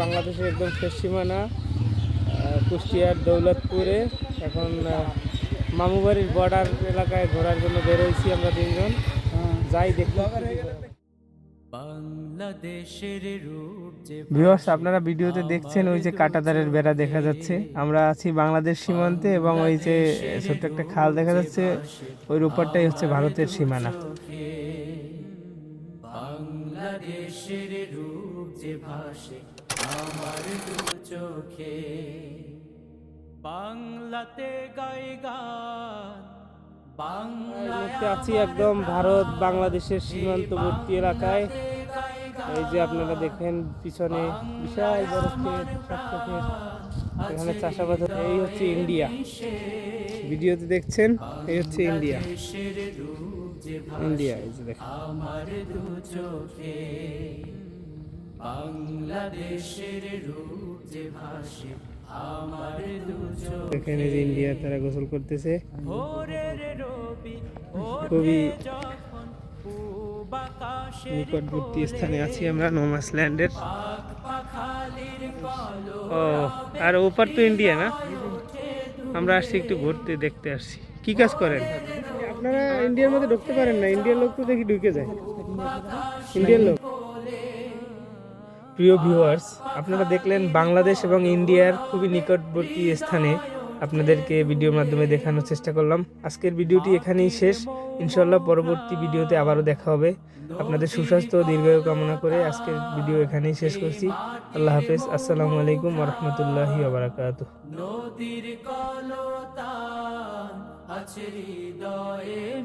বাংলাদেশের একদম শেষ সীমানা কুষ্টিয়ার দৌলতপুরে। এখন মামুবাড়ির বর্ডার এলাকায় ঘোরার জন্য বেরোইছি আমরা তিনজন। যাই দেখি। ভিউয়ার্স আপনারা ভিডিওতে দেখছেন ওই যে কাটাতারের বেড়া দেখা যাচ্ছে। আমরা আছি বাংলাদেশ সীমান্তে এবং ওই যে ছোট্ট একটা খাল দেখা যাচ্ছে। ওই উপরটাই হচ্ছে ভারতের সীমানা। বাংলাদেশের রূপ যে ভাসে আমার দু চোখে। বাংলাতে গাই গান। বাংলা মুহূর্তে আছি একদম ভারত বাংলাদেশের সীমান্তবর্তী এলাকায়। এই যে আপনারা দেখেন পিছনে বিশাল বড় ক্ষেত এখানে চাষাবাদ। এই হচ্ছে ইন্ডিয়া। ভিডিওতে দেখছেন এই হচ্ছে ইন্ডিয়া। ইন্ডিয়া এই যে দেখেন। বাংলাদেশের রূপ যে ভাসে আমার দু চোখে। দেখেন এই যে ইন্ডিয়া তারা গোসল করতেছে। খুবই নিকটবর্তী স্থানে আছি আমরা নোমাস ল্যান্ডের ও আর ওপার তো ইন্ডিয়া না? আমরা আসছি একটু ঘুরতে দেখতে আসছি। কি কাজ করেন? আপনারা ইন্ডিয়ার মধ্যে ঢুকতে পারেন না ইন্ডিয়ার লোক তো দেখি ঢুকে যায়। ইন্ডিয়ার লোক। প্রিয় ভিউয়ার্স আপনারা দেখলেন বাংলাদেশ এবং ইন্ডিয়ার খুবই নিকটবর্তী স্থানে আপনাদেরকে ভিডিওর মাধ্যমে দেখানোর চেষ্টা করলাম। আজকের ভিডিওটি এখানেই শেষ। ইনশাল্লাহ পরবর্তী ভিডিওতে আবারও দেখা হবে। আপনাদের সুস্বাস্থ্য ও দীর্ঘায়ু কামনা করে আজকের ভিডিও এখানেই শেষ করছি। আল্লাহ হাফেজ। আসসালামু আলাইকুম রহমতুল্লাহি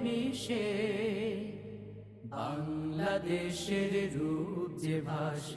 মিশে। বাংলাদেশের রূপ যে ভাসে।